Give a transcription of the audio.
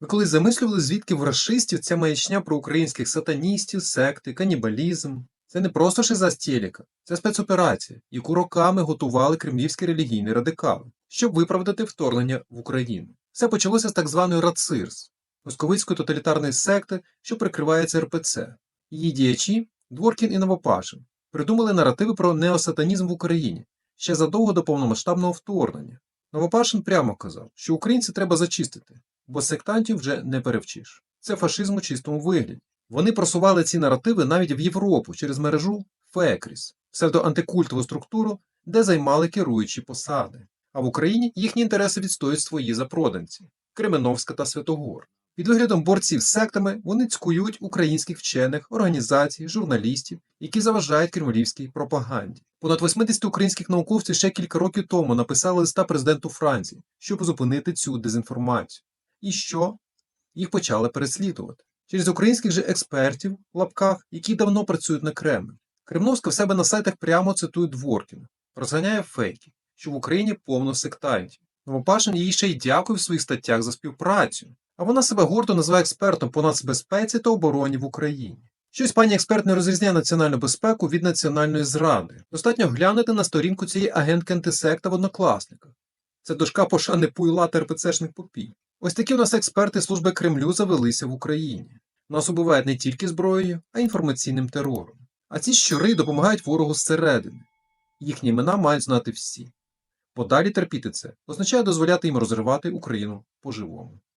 Ви колись замислювали, звідки в расистів ця маячня про українських сатаністів, секти, канібалізм? Це не просто шиза з телека, це спецоперація, яку роками готували кремлівські релігійні радикали, щоб виправдати вторгнення в Україну. Все почалося з так званої РАЦИРС, московицької тоталітарної секти, що прикривається РПЦ. Її діячі, Дворкін і Новопашин, придумали наративи про неосатанізм в Україні ще задовго до повномасштабного вторгнення. Новопашин прямо казав, що українців треба зачистити, бо сектантів вже не перевчиш. Це фашизм у чистому вигляді. Вони просували ці наративи навіть в Європу через мережу ФЕКРІС, псевдоантикультову структуру, де займали керуючі посади. А в Україні їхні інтереси відстоюють свої запроданці Кременовська та Святогор. Під виглядом борців з сектами вони цькують українських вчених, організацій, журналістів, які заважають кремлівській пропаганді. Понад 80 українських науковців ще кілька років тому написали листа президенту Франції, щоб зупинити цю дезінформацію. І що? Їх почали переслідувати через українських же експертів в лапках, які давно працюють на Кремль. Кремновська в себе на сайтах прямо цитує Дворкіна, розганяє фейки, що в Україні повно сектантів. Новопашин їй ще й дякує в своїх статтях за співпрацю. А вона себе гордо називає експертом по нацбезпеці та обороні в Україні. Щось пані експерт не розрізняє національну безпеку від національної зради. Достатньо глянути на сторінку цієї агентки антисекта в однокласниках. Це дошка пошани пуйла та РПЦшних попів. Ось такі у нас експерти служби Кремлю завелися в Україні. Нас убивають не тільки зброєю, а й інформаційним терором. А ці щури допомагають ворогу зсередини. Їхні імена мають знати всі. Подалі терпіти це означає дозволяти їм розривати Україну по-живому.